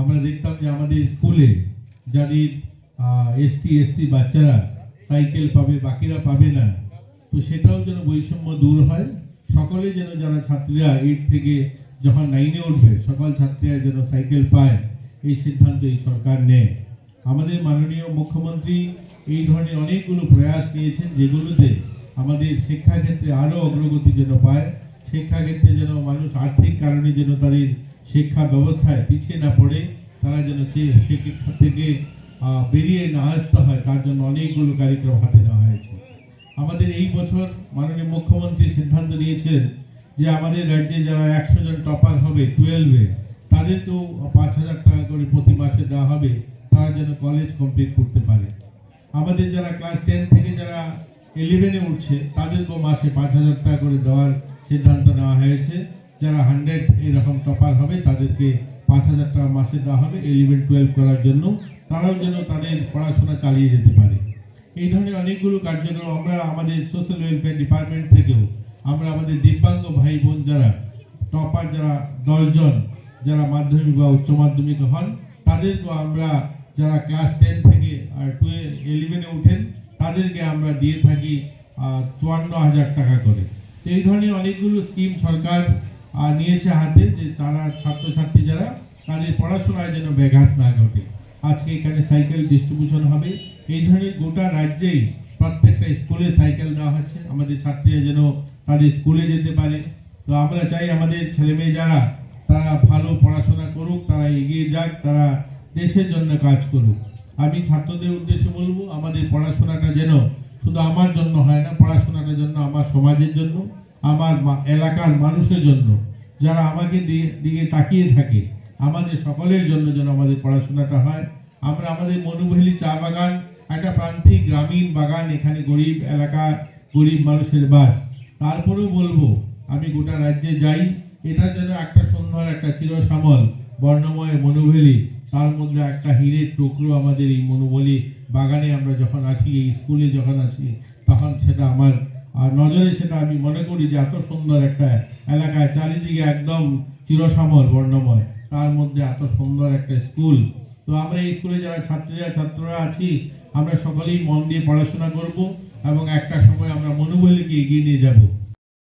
আমরা দেখতাম যে আমাদের স্কুলে যাদের এসটি এসসি বাচ্চারা সাইকেল পাবে, বাকিরা পাবে না, তো সেটাও যেন বৈষম্য দূর হয়। সকলে যেন, যারা ছাত্রীরা এইট থেকে যখন নাইনে উঠবে, সকল ছাত্রীরা যেন সাইকেল পায়, এই সিদ্ধান্ত এই সরকার নেয়। আমাদের মাননীয় মুখ্যমন্ত্রী এই ধরনের অনেকগুলো প্রয়াস নিয়েছেন, যেগুলোতে আমাদের শিক্ষাক্ষেত্রে আরও অগ্রগতি যেন পায়। শিক্ষাক্ষেত্রে যেন মানুষ আর্থিক কারণে যেন তাদের শিক্ষা ব্যবস্থায় পিছিয়ে না পড়ে, তারা যেন শিক্ষা থেকে বেরিয়ে না আসতে হয়, তার জন্য অনেকগুলো কার্যক্রম হাতে নেওয়া হয়েছে। আমাদের এই বছর মাননীয় মুখ্যমন্ত্রী সিদ্ধান্ত নিয়েছেন যে আমাদের রাজ্যে যারা একশো জন টপার হবে টুয়েলভে তাদেরকেও পাঁচ হাজার টাকা করে প্রতি মাসে দেওয়া হবে, তারা যেন কলেজ কমপ্লিট করতে পারে। আমাদের যারা ক্লাস টেন থেকে যারা ইলেভেনে উঠছে তাদেরকেও মাসে পাঁচ হাজার টাকা করে দেওয়ার সিদ্ধান্ত নেওয়া হয়েছে, যারা হান্ড্রেড এরকম টপার হবে, তাদেরকে পাঁচ হাজার টাকা মাসে দেওয়া হবে ইলেভেন টুয়েলভ করার জন্য। তারাও যেন তাদের পড়াশোনা চালিয়ে যেতে পারে। এই ধরনের অনেকগুলো কার্যক্রম আমরা আমাদের সোশ্যাল ওয়েলফেয়ার ডিপার্টমেন্ট থেকেও, আমরা আমাদের দিব্যাঙ্গ ভাই বোন যারা টপার যারা দশজন, যারা মাধ্যমিক বা উচ্চ মাধ্যমিক হন, তাদেরকেও আমরা যারা ক্লাস টেন থেকে, আর টুয়েলভ ইলেভেনে উঠেন, তাদেরকে আমরা দিয়ে থাকি চুয়ান্ন হাজার টাকা করে। এই ধরনের অনেকগুলো স্কিম সরকার নিয়েছে হাতে যে যারা ছাত্রছাত্রী যারা, তাদের পড়াশোনায় যেন ব্যাঘাত না ঘটে। আজকে এখানে সাইকেল ডিস্ট্রিবিউশন হবে। এই ধরনের গোটা রাজ্যেই প্রত্যেকটা স্কুলে সাইকেল দেওয়া হচ্ছে। আমাদের ছাত্রীরা যেন তাদের স্কুলে যেতে পারে। তো আমরা চাই আমাদের ছেলে মেয়ে যারা, তারা ভালো পড়াশোনা করুক, তারা এগিয়ে যাক, তারা দেশের জন্য কাজ করুক। আমি ছাত্রদের উদ্দেশ্যে বলব, আমাদের পড়াশোনাটা যেন শুধু আমার জন্য হয় না পড়াশোনাটা জন্য, আমার সমাজের জন্য, আমার এলাকার মানুষের জন্য, যারা আমাকে দিকে তাকিয়ে থাকে, আমাদের সকলের জন্য যেন আমাদের পড়াশোনাটা হয়। আমরা আমাদের মনুভেলি চা বাগান, একটা প্রান্তিক গ্রামীণ বাগান, এখানে গরিব এলাকা, গরিব মানুষের বাস। তারপরেও বলব, আমি গোটা রাজ্যে যাই, এটা যেন একটা সুন্দর একটা চিরসামল, বর্ণময় মনুভেলি তার মধ্যে একটা হীরের টুকরো আমাদের এই মনুবলি বাগানে আমরা যখন আছি, এই স্কুলে যখন আছি, তখন সেটা আমার, আর নজরে সেটা আমি মনে করি যে এত সুন্দর একটা এলাকায় চারিদিকে একদম চিরসামর, বর্ণময়। তার মধ্যে এত সুন্দর একটা স্কুল। তো আমরা এই স্কুলে যারা ছাত্রীরা, ছাত্ররা আছি, আমরা সকলেই মন দিয়ে পড়াশোনা করব এবং একটা সময় আমরা মনোবলীকে এগিয়ে নিয়ে যাব।